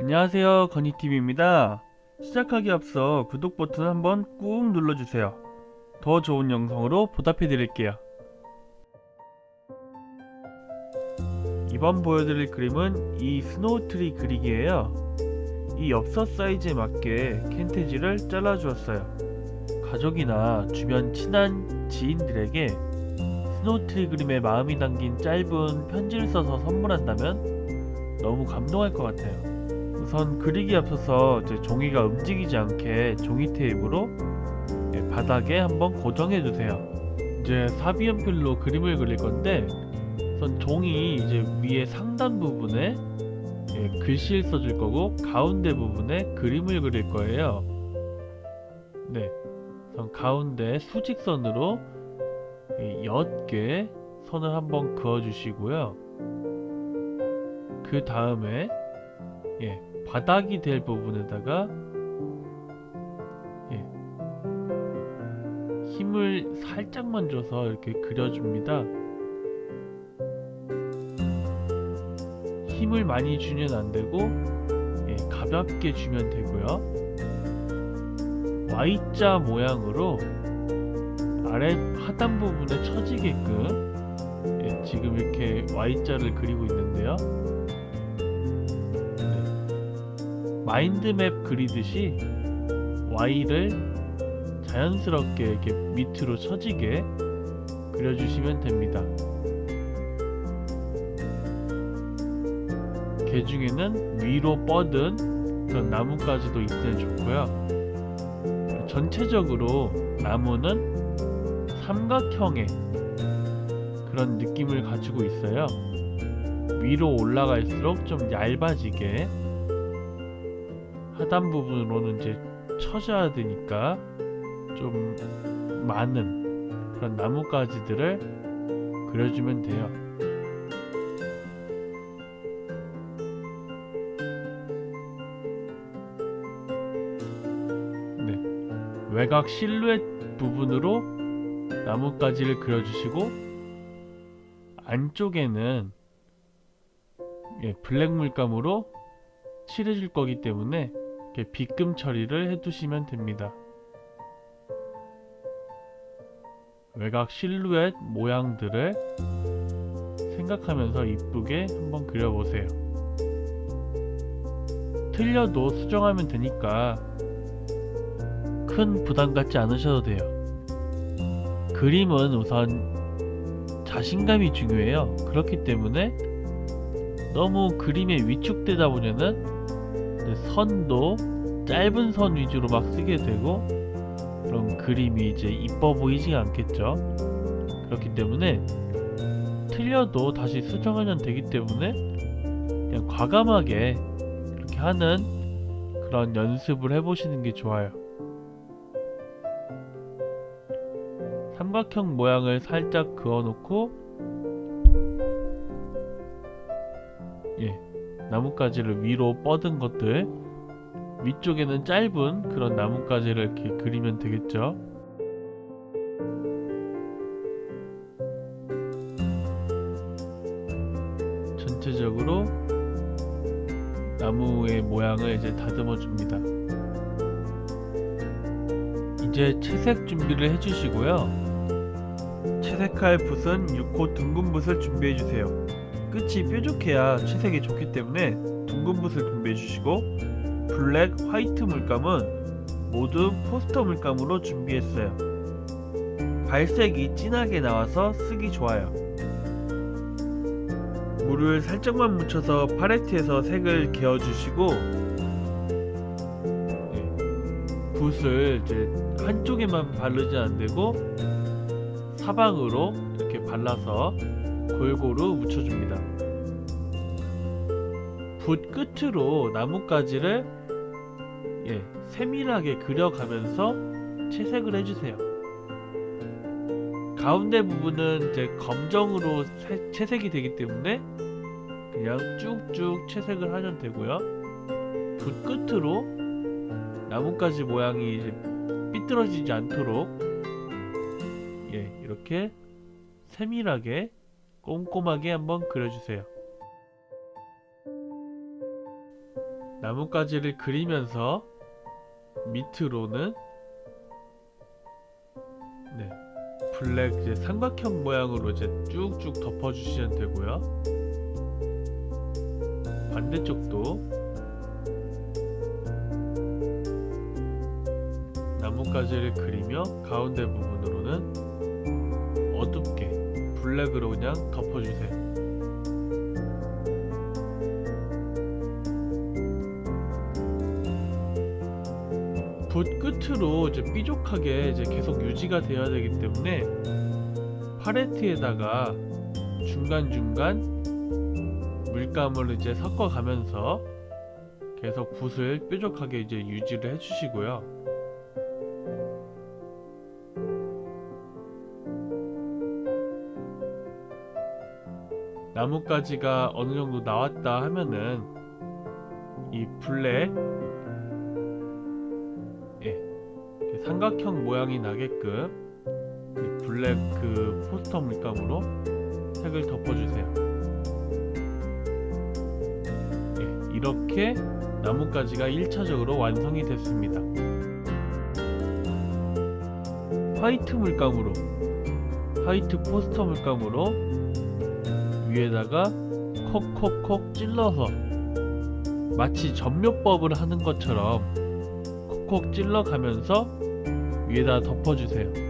안녕하세요 건이TV입니다. 시작하기 앞서 구독 버튼 한번 꾹 눌러주세요. 더 좋은 영상으로 보답해 드릴게요. 이번 보여드릴 그림은 이 스노우트리 그리기예요. 이 엽서 사이즈에 맞게 캔테지를 잘라주었어요. 가족이나 주변 친한 지인들에게 스노우트리 그림에 마음이 담긴 짧은 편지를 써서 선물한다면 너무 감동할 것 같아요 우선 그리기 앞서서 이제 종이가 움직이지 않게 종이 테이프로 예, 바닥에 한번 고정해 주세요. 이제 사비연필로 그림을 그릴 건데 우선 종이 이제 위에 상단 부분에 예, 글씨를 써줄 거고 가운데 부분에 그림을 그릴 거예요. 네, 우선 가운데 수직선으로 이 옅게 선을 한번 그어 주시고요. 그 다음에 예, 바닥이 될 부분에다가 예, 힘을 살짝만 줘서 이렇게 그려줍니다. 힘을 많이 주면 안 되고 예, 가볍게 주면 되고요. Y자 모양으로 아래 하단 부분에 처지게끔 예, 지금 이렇게 Y자를 그리고 있는데요. 마인드맵 그리듯이 Y를 자연스럽게 이렇게 밑으로 처지게 그려주시면 됩니다. 개 중에는 위로 뻗은 그런 나뭇가지도 있으면 좋고요. 전체적으로 나무는 삼각형의 그런 느낌을 가지고 있어요. 위로 올라갈수록 좀 얇아지게 하단 부분으로는 이제 쳐져야 되니까 좀 많은 그런 나뭇가지들을 그려주면 돼요. 네. 외곽 실루엣 부분으로 나뭇가지를 그려주시고 안쪽에는 예, 블랙 물감으로 칠해줄 거기 때문에 이렇게 빗금 처리를 해두시면 됩니다. 외곽 실루엣 모양들을 생각하면서 이쁘게 한번 그려보세요. 틀려도 수정하면 되니까 큰 부담 갖지 않으셔도 돼요. 그림은 우선 자신감이 중요해요. 그렇기 때문에 너무 그림에 위축되다 보면은 선도 짧은 선 위주로 막 쓰게 되고 그럼 그림이 이제 이뻐 보이지 않겠죠. 그렇기 때문에 틀려도 다시 수정하면 되기 때문에 그냥 과감하게 그렇게 하는 그런 연습을 해보시는 게 좋아요. 삼각형 모양을 살짝 그어놓고 예, 나뭇가지를 위로 뻗은 것들 위쪽에는 짧은 그런 나뭇가지를 이렇게 그리면 되겠죠. 전체적으로 나무의 모양을 이제 다듬어 줍니다. 이제 채색 준비를 해주시고요. 채색할 붓은 6호 둥근 붓을 준비해 주세요. 끝이 뾰족해야 채색이 좋기 때문에 둥근 붓을 준비해 주시고 블랙, 화이트 물감은 모두 포스터 물감으로 준비했어요. 발색이 진하게 나와서 쓰기 좋아요. 물을 살짝만 묻혀서 팔레트에서 색을 개어주시고 네, 붓을 이제 한쪽에만 바르지 않되고 사방으로 이렇게 발라서 골고루 묻혀줍니다. 붓 끝으로 나뭇가지를 예, 세밀하게 그려가면서 채색을 해주세요. 가운데 부분은 이제 검정으로 세- 채색이 되기 때문에 그냥 쭉쭉 채색을 하면 되고요. 붓 끝으로 나뭇가지 모양이 이제 삐뚤어지지 않도록 예, 이렇게 세밀하게 꼼꼼하게 한번 그려주세요. 나뭇가지를 그리면서 밑으로는 네 블랙 이제 삼각형 모양으로 이제 쭉쭉 덮어주시면 되고요. 반대쪽도 나뭇가지를 그리며 가운데 부분으로는 어둡게 블랙으로 그냥 덮어주세요. 붓 끝으로 이제 삐죽하게 이제 계속 유지가 되어야 되기 때문에 팔레트에다가 중간중간 물감을 이제 섞어가면서 계속 붓을 뾰족하게 이제 유지를 해주시고요. 나뭇가지가 어느 정도 나왔다 하면은 이 블랙 삼각형 모양이 나게끔 이 블랙 그 포스터 물감으로 색을 덮어주세요. 예, 이렇게 나뭇가지가 1차적으로 완성이 됐습니다. 화이트 물감으로 화이트 포스터 물감으로 위에다가 콕콕콕 찔러서 마치 전묘법을 하는 것처럼 콕콕 찔러가면서 위에다 덮어주세요.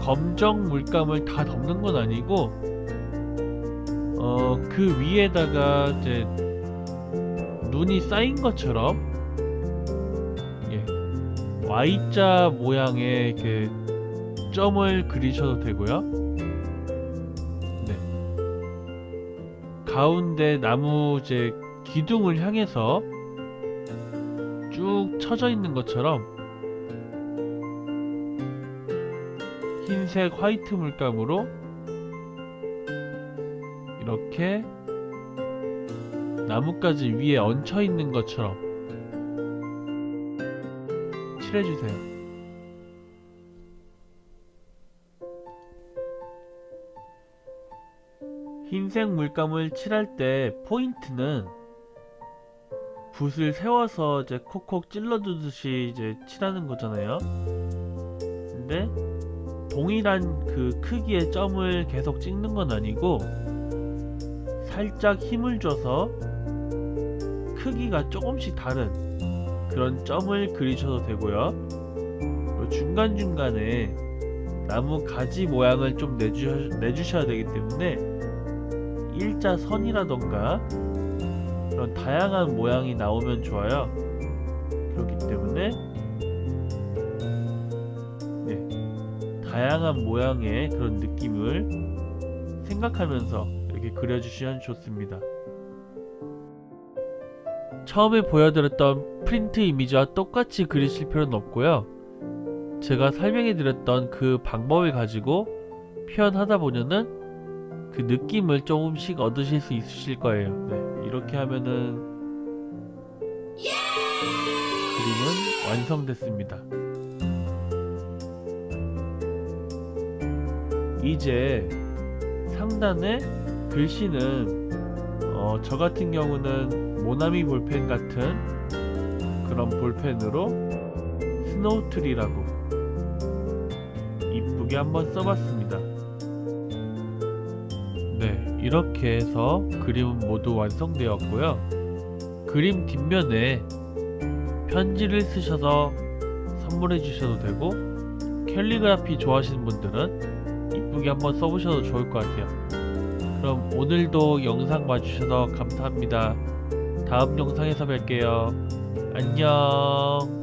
검정 물감을 다 덮는 건 아니고 어, 그 위에다가 이제 눈이 쌓인 것처럼 예, Y자 모양의 이렇게 점을 그리셔도 되고요. 네. 가운데 나무 이제 기둥을 향해서 쭉 쳐져 있는 것처럼 흰색 화이트 물감으로 이렇게 나뭇가지 위에 얹혀 있는 것처럼 칠해주세요. 흰색 물감을 칠할 때 포인트는 붓을 세워서 이제 콕콕 찔러주듯이 이제 칠하는 거잖아요. 근데 동일한 그 크기의 점을 계속 찍는 건 아니고 살짝 힘을 줘서 크기가 조금씩 다른 그런 점을 그리셔도 되고요. 중간중간에 나무 가지 모양을 좀 내주, 내주셔야 되기 때문에 일자선이라던가 그런 다양한 모양이 나오면 좋아요. 그렇기 때문에 다양한 모양의 그런 느낌을 생각하면서 이렇게 그려주시면 좋습니다. 처음에 보여드렸던 프린트 이미지와 똑같이 그리실 필요는 없고요. 제가 설명해드렸던 그 방법을 가지고 표현하다 보면은 그 느낌을 조금씩 얻으실 수 있으실 거예요. 네, 이렇게 하면은 그림은 완성됐습니다. 이제 상단에 글씨는 어, 저 같은 경우는 모나미 볼펜 같은 그런 볼펜으로 스노우트리라고 이쁘게 한번 써봤습니다. 네, 이렇게 해서 그림은 모두 완성되었고요. 그림 뒷면에 편지를 쓰셔서 선물해 주셔도 되고 캘리그라피 좋아하시는 분들은 이쁘게 한번 써보셔도 좋을 것 같아요. 그럼 오늘도 영상 봐주셔서 감사합니다. 다음 영상에서 뵐게요. 안녕.